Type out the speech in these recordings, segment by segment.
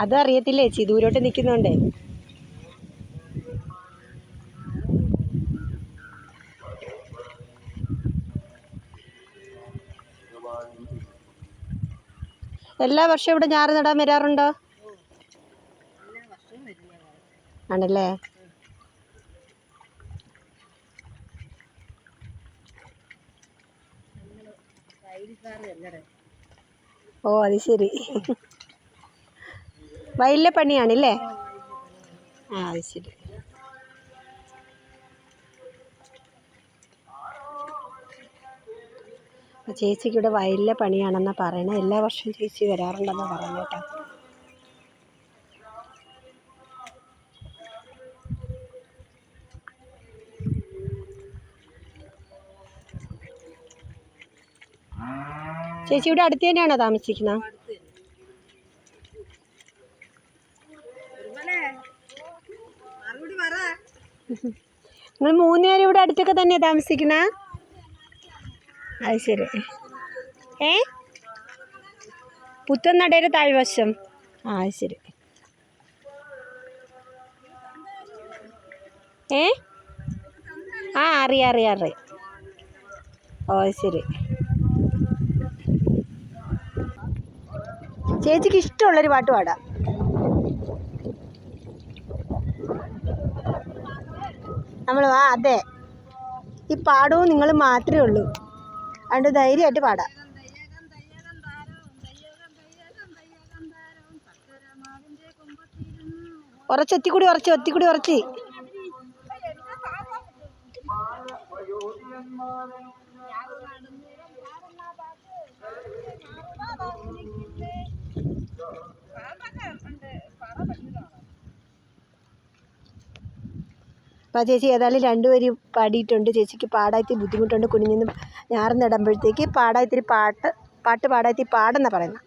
അത് അറിയത്തില്ല ചേച്ചി ദൂരോട്ട് നിൽക്കുന്നുണ്ടേ എല്ലാ വർഷവും ഇവിടെ ഞാറ് നടാൻ വരാറുണ്ടോ? ആണല്ലേ? ഓ അത് ശരി. വയലിലെ പണിയാണല്ലേ? ആ അത് ശരി. ചേച്ചിക്ക് ഇവിടെ വയലിലെ പണിയാണെന്നാണ് പറയണത് എല്ലാ വർഷവും ചേച്ചി വരാറുണ്ടെന്നാണ് പറഞ്ഞു കേട്ടോ. ചേച്ചി ഇവിടെ അടുത്ത് തന്നെയാണോ താമസിക്കുന്നത്? നിങ്ങൾ മൂന്ന് പേരും ഇവിടെ അടുത്തൊക്കെ തന്നെ താമസിക്കണ അത് ശരി ഏ? പുത്തൻ നടയുടെ താഴ്വശം. ആ ശരി ഏ? ആ അറിയാം അറിയാം അറിയാം. ഓ ശരി ചേച്ചിക്ക് ഇഷ്ടമുള്ളൊരു പാട്ട് പാടാം. നമ്മൾ ആ അതെ. ഈ പാടവും നിങ്ങൾ മാത്രമേ ഉള്ളൂ. അതുകൊണ്ട് ധൈര്യമായിട്ട് പാടാം. ഉറച്ച് ഒത്തിക്കൂടി ഉറച്ച്. ഒത്തിക്കൂടി ഉറച്ച് അപ്പോൾ ചേച്ചി ഏതായാലും രണ്ടുപേരും പാടിയിട്ടുണ്ട്. ചേച്ചിക്ക് പാടാത്തി ബുദ്ധിമുട്ടുണ്ട്. കുനിഞ്ഞെന്ന് ഞാറ് നടുമ്പോഴത്തേക്ക് പാടാത്തിരി പാട്ട് പാട്ട് പാടാത്തി പാടെന്നാണ് പറയുന്നത്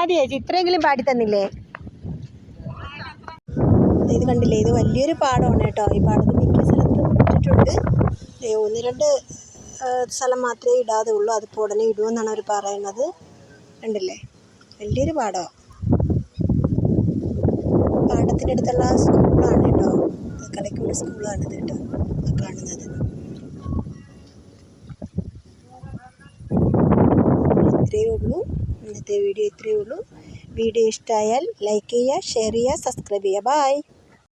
അത് ചേച്ചി ഇത്രയെങ്കിലും പാടി തന്നില്ലേ? ഇത് കണ്ടില്ലേ? ഇത് വലിയൊരു പാടമാണ് കേട്ടോ. ഈ പാടത്ത് മിക്ക സ്ഥലത്തും ഇട്ടിട്ടുണ്ട്. ഒന്ന് രണ്ട് സ്ഥലം മാത്രമേ ഇടാതെ ഉള്ളൂ. അതിപ്പോൾ ഉടനെ ഇടുമെന്നാണ് അവർ പറയുന്നത്. കണ്ടില്ലേ? വലിയൊരു പാടമാണ് പാടത്തിന്റെ അടുത്തുള്ള സ്കൂളാണ് കേട്ടോ. കളിക്കൂട് സ്കൂളാണ് ഇത് കേട്ടോ. കാണുന്നത് ഇത്രയേ ഉള്ളൂ ഇന്നത്തെ വീഡിയോ ഇത്രയേ ഉള്ളൂ. വീഡിയോ ഇഷ്ടമായാൽ ലൈക്ക് ചെയ്യുക ഷെയർ ചെയ്യുക സബ്സ്ക്രൈബ് ചെയ്യുക. ബായ്